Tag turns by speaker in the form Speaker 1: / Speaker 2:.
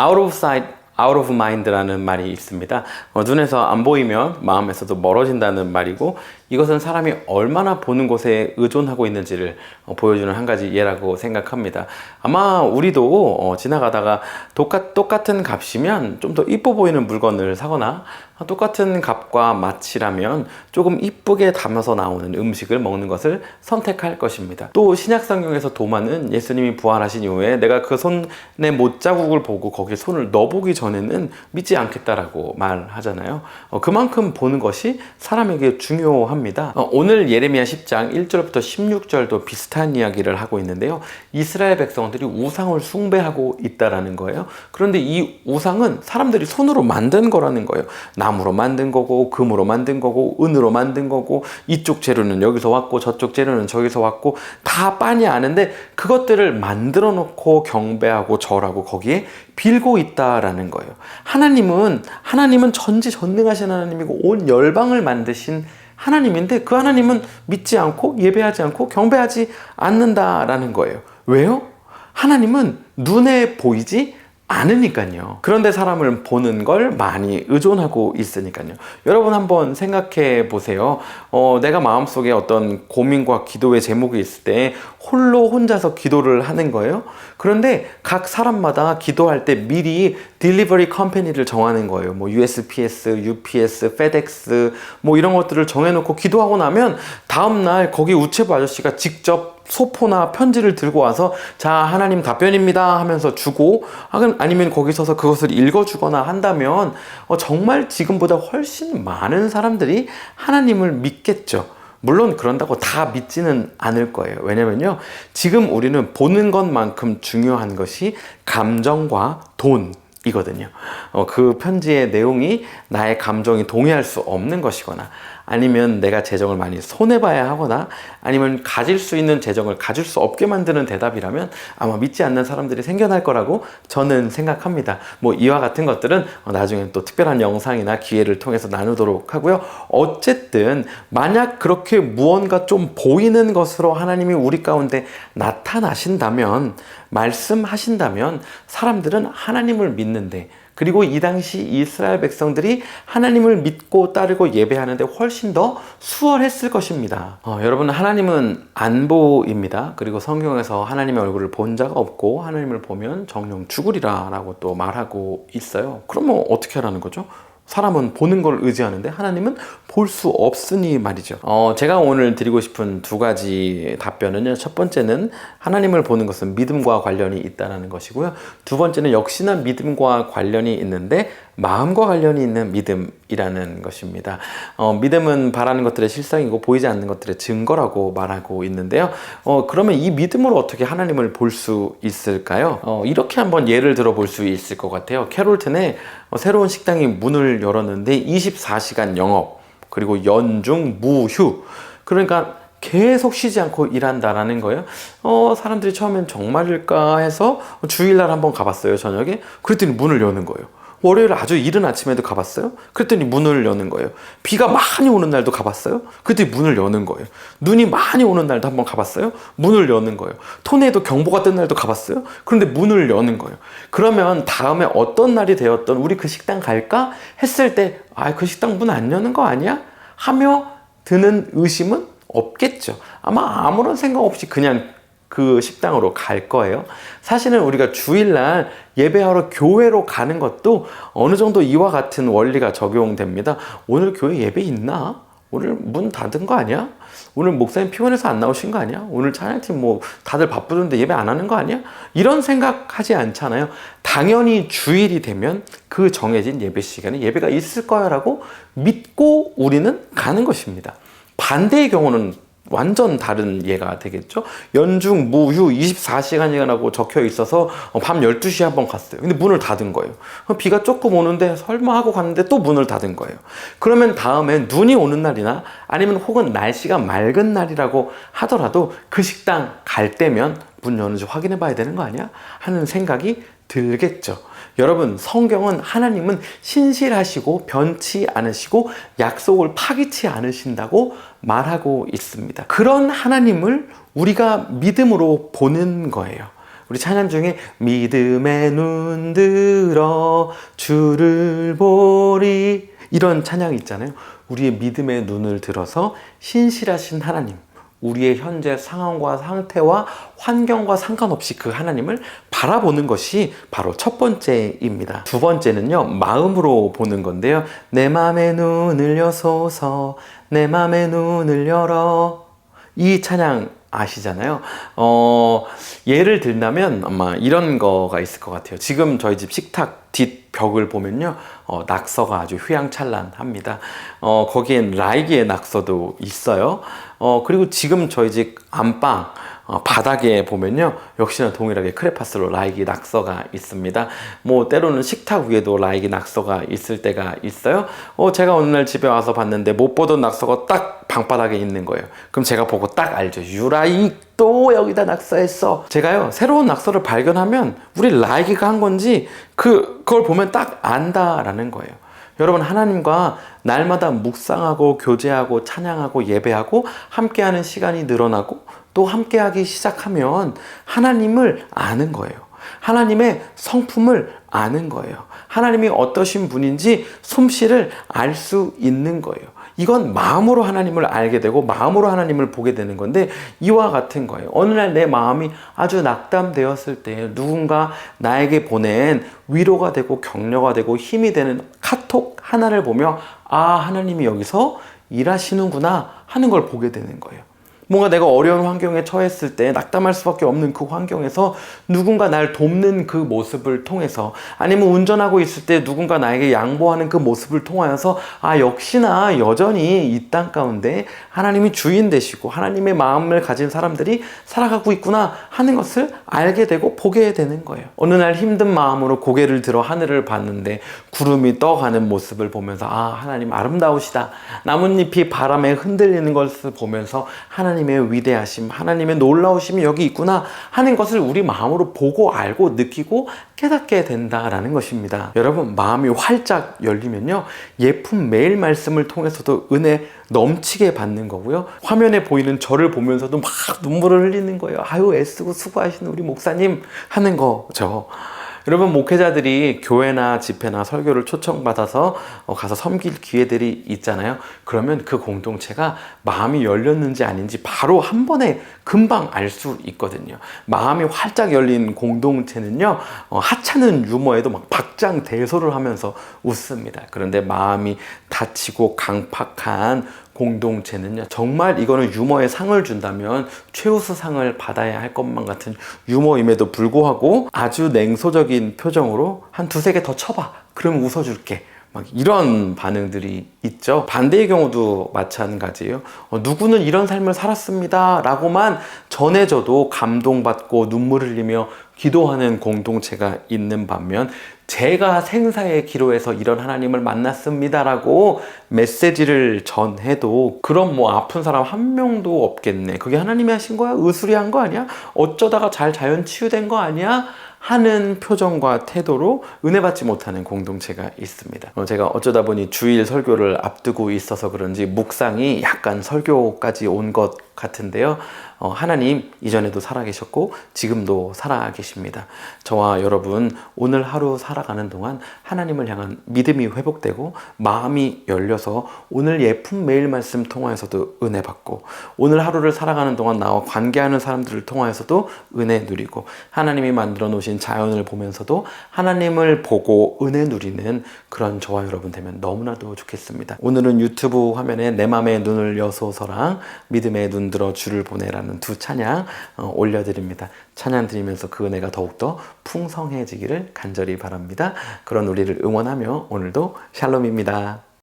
Speaker 1: out of sight, out of mind라는 말이 있습니다. 어, 눈에서 안 보이면 마음에서도 멀어진다는 말이고 이것은 사람이 얼마나 보는 곳에 의존하고 있는지를 어, 보여주는 한 가지 예라고 생각합니다. 아마 우리도 어, 지나가다가 똑같, 똑같은 값이면 좀 더 이뻐 보이는 물건을 사거나 똑같은 값과 맛이라면 조금 이쁘게 담아서 나오는 음식을 먹는 것을 선택할 것입니다. 또 신약 성경에서 도마는 예수님이 부활하신 이후에 내가 그 손의 못자국을 보고 거기에 손을 넣어보기 전에는 믿지 않겠다라고 말하잖아요. 어, 그만큼 보는 것이 사람에게 중요합니다. 어, 오늘 예레미야 10장 1절부터 16절도 비슷한 이야기를 하고 있는데요. 이스라엘 백성들이 우상을 숭배하고 있다라는 거예요. 그런데 이 우상은 사람들이 손으로 만든 거라는 거예요. 나무로 만든 거고 금으로 만든 거고 은으로 만든 거고 이쪽 재료는 여기서 왔고 저쪽 재료는 저기서 왔고 다 빤히 아는데 그것들을 만들어 놓고 경배하고 절하고 거기에 빌고 있다라는 거예요. 하나님은 하나님은 전지전능하신 하나님이고 온 열방을 만드신 하나님인데 그 하나님은 믿지 않고 예배하지 않고 경배하지 않는다라는 거예요. 왜요? 하나님은 눈에 보이지 않으니까요. 그런데 사람을 보는 걸 많이 의존하고 있으니까요. 여러분 한번 생각해 보세요. 어, 내가 마음속에 어떤 고민과 기도의 제목이 있을 때 홀로 혼자서 기도를 하는 거예요. 그런데 각 사람마다 기도할 때 미리 딜리버리 컴퍼니를 정하는 거예요. 뭐 USPS, UPS, FedEx 뭐 이런 것들을 정해놓고 기도하고 나면 다음날 거기 우체부 아저씨가 직접 소포나 편지를 들고 와서 자 하나님 답변입니다 하면서 주고 아, 아니면 거기 서서 그것을 읽어주거나 한다면 어, 정말 지금보다 훨씬 많은 사람들이 하나님을 믿겠죠. 물론 그런다고 다 믿지는 않을 거예요. 왜냐면요. 지금 우리는 보는 것만큼 중요한 것이 감정과 돈, 이거든요. 어, 그 편지의 내용이 나의 감정이 동의할 수 없는 것이거나 아니면 내가 재정을 많이 손해봐야 하거나 아니면 가질 수 있는 재정을 가질 수 없게 만드는 대답이라면 아마 믿지 않는 사람들이 생겨날 거라고 저는 생각합니다. 뭐 이와 같은 것들은 어, 나중에 또 특별한 영상이나 기회를 통해서 나누도록 하고요. 어쨌든 만약 그렇게 무언가 좀 보이는 것으로 하나님이 우리 가운데 나타나신다면 말씀하신다면 사람들은 하나님을 믿는데 그리고 이 당시 이스라엘 백성들이 하나님을 믿고 따르고 예배하는데 훨씬 더 수월했을 것입니다. 어, 여러분 하나님은 안 보입니다. 그리고 성경에서 하나님의 얼굴을 본 자가 없고 하나님을 보면 정령 죽으리라라고 또 말하고 있어요. 그러면 어떻게 하라는 거죠? 사람은 보는 걸 의지하는데 하나님은 볼 수 없으니 말이죠. 어, 제가 오늘 드리고 싶은 두 가지 답변은요. 첫 번째는 하나님을 보는 것은 믿음과 관련이 있다는 것이고요. 두 번째는 역시나 믿음과 관련이 있는데 마음과 관련이 있는 믿음이라는 것입니다. 어, 믿음은 바라는 것들의 실상이고 보이지 않는 것들의 증거라고 말하고 있는데요. 어, 그러면 이 믿음으로 어떻게 하나님을 볼 수 있을까요? 어, 이렇게 한번 예를 들어 볼 수 있을 것 같아요. 캐롤튼에 어, 새로운 식당이 문을 열었는데 24시간 영업 그리고 연중 무휴 그러니까 계속 쉬지 않고 일한다라는 거예요. 어, 사람들이 처음엔 정말일까 해서 주일날 한번 가봤어요, 저녁에. 그랬더니 문을 여는 거예요. 월요일 아주 이른 아침에도 가봤어요. 그랬더니 문을 여는 거예요. 비가 많이 오는 날도 가봤어요. 그랬더니 문을 여는 거예요. 눈이 많이 오는 날도 한번 가봤어요. 문을 여는 거예요. 토네이도 경보가 뜬 날도 가봤어요. 그런데 문을 여는 거예요. 그러면 다음에 어떤 날이 되었던 우리 그 식당 갈까 했을 때, 아, 그 식당 문 안 여는 거 아니야? 하며 드는 의심은 없겠죠. 아마 아무런 생각 없이 그냥 그 식당으로 갈 거예요. 사실은 우리가 주일날 예배하러 교회로 가는 것도 어느 정도 이와 같은 원리가 적용됩니다. 오늘 교회 예배 있나? 오늘 문 닫은 거 아니야? 오늘 목사님 피곤해서 안 나오신 거 아니야? 오늘 찬양팀 뭐 다들 바쁘던데 예배 안 하는 거 아니야? 이런 생각하지 않잖아요. 당연히 주일이 되면 그 정해진 예배 시간에 예배가 있을 거야라고 믿고 우리는 가는 것입니다. 반대의 경우는 완전 다른 예가 되겠죠. 연중 무휴 24시간이라고 적혀 있어서 밤 12시에 한 번 갔어요. 근데 문을 닫은 거예요. 비가 조금 오는데 설마 하고 갔는데 또 문을 닫은 거예요. 그러면 다음에 눈이 오는 날이나 아니면 혹은 날씨가 맑은 날이라고 하더라도 그 식당 갈 때면 문 여는지 확인해 봐야 되는 거 아니야? 하는 생각이 들겠죠. 여러분, 성경은 하나님은 신실하시고 변치 않으시고 약속을 파기치 않으신다고 말하고 있습니다. 그런 하나님을 우리가 믿음으로 보는 거예요. 우리 찬양 중에 믿음의 눈 들어 주를 보리 이런 찬양이 있잖아요. 우리의 믿음의 눈을 들어서 신실하신 하나님, 우리의 현재 상황과 상태와 환경과 상관없이 그 하나님을 바라보는 것이 바로 첫 번째입니다. 두 번째는요, 마음으로 보는 건데요. 내 마음의 눈을 여소서, 내 마음의 눈을 열어. 이 찬양 아시잖아요. 어, 예를 들자면 아마 이런 거가 있을 것 같아요. 지금 저희 집 식탁 뒷 벽을 보면요. 어, 낙서가 아주 휘황찬란합니다. 어, 거기엔 라이기의 낙서도 있어요. 어, 그리고 지금 저희 집 안방 어, 바닥에 보면요. 역시나 동일하게 크레파스로 라이기 낙서가 있습니다. 뭐 때로는 식탁 위에도 라이기 낙서가 있을 때가 있어요. 어, 제가 어느 날 집에 와서 봤는데 못 보던 낙서가 딱 방바닥에 있는 거예요. 그럼 제가 보고 딱 알죠. 유라이 또 여기다 낙서했어. 제가요 새로운 낙서를 발견하면 우리 라이기가 한 건지 그 그걸 보면 딱 안다라는 거예요. 여러분 하나님과 날마다 묵상하고 교제하고 찬양하고 예배하고 함께하는 시간이 늘어나고 또 함께 하기 시작하면 하나님을 아는 거예요. 하나님의 성품을 아는 거예요. 하나님이 어떠신 분인지 솜씨를 알 수 있는 거예요. 이건 마음으로 하나님을 알게 되고 마음으로 하나님을 보게 되는 건데 이와 같은 거예요. 어느 날 내 마음이 아주 낙담되었을 때 누군가 나에게 보낸 위로가 되고 격려가 되고 힘이 되는 카톡 하나를 보며 아 하나님이 여기서 일하시는구나 하는 걸 보게 되는 거예요. 뭔가 내가 어려운 환경에 처했을 때 낙담할 수밖에 없는 그 환경에서 누군가 날 돕는 그 모습을 통해서 아니면 운전하고 있을 때 누군가 나에게 양보하는 그 모습을 통하여서 아 역시나 여전히 이 땅 가운데 하나님이 주인 되시고 하나님의 마음을 가진 사람들이 살아가고 있구나 하는 것을 알게 되고 보게 되는 거예요. 어느 날 힘든 마음으로 고개를 들어 하늘을 봤는데 구름이 떠가는 모습을 보면서 아 하나님 아름다우시다. 나뭇잎이 바람에 흔들리는 것을 보면서 하나님 의 위대하심, 하나님의 놀라우심이 여기 있구나 하는 것을 우리 마음으로 보고 알고 느끼고 깨닫게 된다라는 것입니다. 여러분 마음이 활짝 열리면요 예품 매일 말씀을 통해서도 은혜 넘치게 받는 거고요. 화면에 보이는 저를 보면서도 막 눈물을 흘리는 거예요. 아유 애쓰고 수고하시는 우리 목사님 하는 거죠. 여러분 목회자들이 교회나 집회나 설교를 초청받아서 어, 가서 섬길 기회들이 있잖아요. 그러면 그 공동체가 마음이 열렸는지 아닌지 바로 한 번에 금방 알 수 있거든요. 마음이 활짝 열린 공동체는요 어, 하찮은 유머에도 막 박장대소를 하면서 웃습니다. 그런데 마음이 다치고 강팍한 공동체는요 정말 이거는 유머에 상을 준다면 최우수 상을 받아야 할 것만 같은 유머임에도 불구하고 아주 냉소적인 표정으로 한 두세 개 더 쳐봐. 그럼 웃어줄게 막 이런 반응들이 있죠. 반대의 경우도 마찬가지예요. 어, 누구는 이런 삶을 살았습니다. 라고만 전해져도 감동받고 눈물 흘리며 기도하는 공동체가 있는 반면 제가 생사의 기로에서 이런 하나님을 만났습니다라고 메시지를 전해도 그럼 뭐 아픈 사람 한 명도 없겠네. 그게 하나님이 하신 거야? 의술이 한 거 아니야? 어쩌다가 잘 자연 치유된 거 아니야? 하는 표정과 태도로 은혜 받지 못하는 공동체가 있습니다. 어, 제가 어쩌다 보니 주일 설교를 앞두고 있어서 그런지 묵상이 약간 설교까지 온 것 같은데요. 어, 하나님 이전에도 살아계셨고 지금도 살아계십니다. 저와 여러분 오늘 하루 살아가는 동안 하나님을 향한 믿음이 회복되고 마음이 열려서 오늘 예품 매일 말씀 통하여서도 은혜 받고 오늘 하루를 살아가는 동안 나와 관계하는 사람들을 통하여서도 은혜 누리고 하나님이 만들어 놓으신 자연을 보면서도 하나님을 보고 은혜 누리는 그런 저와 여러분 되면 너무나도 좋겠습니다. 오늘은 유튜브 화면에 내 맘의 눈을 여소서랑 믿음의 눈 들어 주를 보내라는 두 찬양 어, 올려드립니다. 찬양 드리면서 그 은혜가 더욱더 풍성해지기를 간절히 바랍니다. 그런 우리를 응원하며 오늘도 샬롬입니다.